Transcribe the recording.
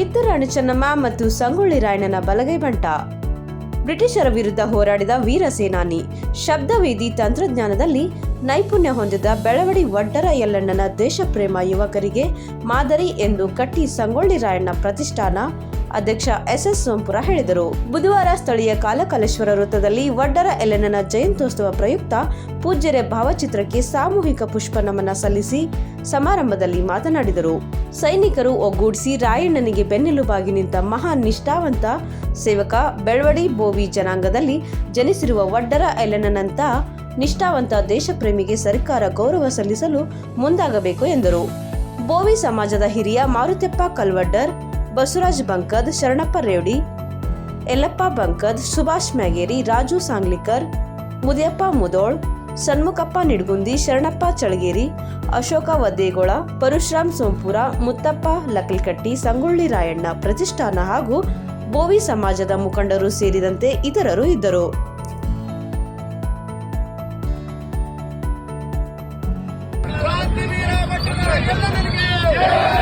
ಕಿತ್ತೂರಾಣಿ ಚೆನ್ನಮ್ಮ ಮತ್ತು ಸಂಗೊಳ್ಳಿ ರಾಯಣ್ಣನ ಬಲಗೈ ಬಂಟ. ಬ್ರಿಟಿಷರ ವಿರುದ್ಧ ಹೋರಾಡಿದ ವೀರ ಸೇನಾನಿ, ಶಬ್ದವೇದಿ ತಂತ್ರಜ್ಞಾನದಲ್ಲಿ ನೈಪುಣ್ಯ ಹೊಂದಿದ ಬೆಳವಡಿ ವಡ್ಡರ ಯಲ್ಲಣ್ಣನ ದೇಶಪ್ರೇಮ ಯುವಕರಿಗೆ ಮಾದರಿ ಎಂದು ಕಟ್ಟಿ ಸಂಗೊಳ್ಳಿ ರಾಯಣ್ಣ ಪ್ರತಿಷ್ಠಾನ ಅಧ್ಯಕ್ಷ ಎಸ್ ಎಸ್ ಸೋಂಪುರ ಹೇಳಿದರು. ಬುಧವಾರ ಸ್ಥಳೀಯ ಕಾಲಕಲೇಶ್ವರ ವೃತ್ತದಲ್ಲಿ ವಡ್ಡರ ಎಲೆನನ ಜಯಂತ್ಯೋತ್ಸವ ಪ್ರಯುಕ್ತ ಪೂಜ್ಯರ ಭಾವಚಿತ್ರಕ್ಕೆ ಸಾಮೂಹಿಕ ಪುಷ್ಪ ನಮನ ಸಲ್ಲಿಸಿ ಸಮಾರಂಭದಲ್ಲಿ ಮಾತನಾಡಿದರು. ಸೈನಿಕರು ಒಗ್ಗೂಡಿಸಿ ರಾಯಣ್ಣನಿಗೆ ಬೆನ್ನೆಲುಬಾಗಿ ನಿಂತ ಮಹಾನ್ ನಿಷ್ಠಾವಂತ ಸೇವಕ ಬೆಳವಡಿ ಬೋವಿ ಜನಾಂಗದಲ್ಲಿ ಜನಿಸಿರುವ ವಡ್ಡರ ಎಲೆನನಂತ ನಿಷ್ಠಾವಂತ ದೇಶಪ್ರೇಮಿಗೆ ಸರ್ಕಾರ ಗೌರವ ಸಲ್ಲಿಸಲು ಮುಂದಾಗಬೇಕು ಎಂದರು. ಬೋವಿ ಸಮಾಜದ ಹಿರಿಯ ಮಾರುತೆಪ್ಪ ಕಲ್ವಡ್ಡರ್ ಬಸವರಾಜ್ ಬಂಕದ್, ಶರಣಪ್ಪ ರೇವಡಿ ಎಲ್ಲಪ್ಪ ಬಂಕದ್, ಸುಭಾಷ್ ಮ್ಯಾಗೇರಿ, ರಾಜು ಸಾಂಗ್ಲಿಕರ್, ಮುದಿಯಪ್ಪ ಮುದೋಳ್ ಸಣ್ಮುಖಪ್ಪ ನಿಡ್ಗುಂದಿ, ಶರಣಪ್ಪ ಚಳಗೇರಿ, ಅಶೋಕ ವದ್ದೇಗೋಳ ಪರಶುರಾಮ್ ಸೋಂಪುರ, ಮುತ್ತಪ್ಪ ಲಕ್ಲಿಕಟ್ಟಿ, ಸಂಗೊಳ್ಳಿ ರಾಯಣ್ಣ ಪ್ರತಿಷ್ಠಾನ ಹಾಗೂ ಬೋವಿ ಸಮಾಜದ ಮುಖಂಡರು ಸೇರಿದಂತೆ ಇತರರು ಇದ್ದರು Yeah!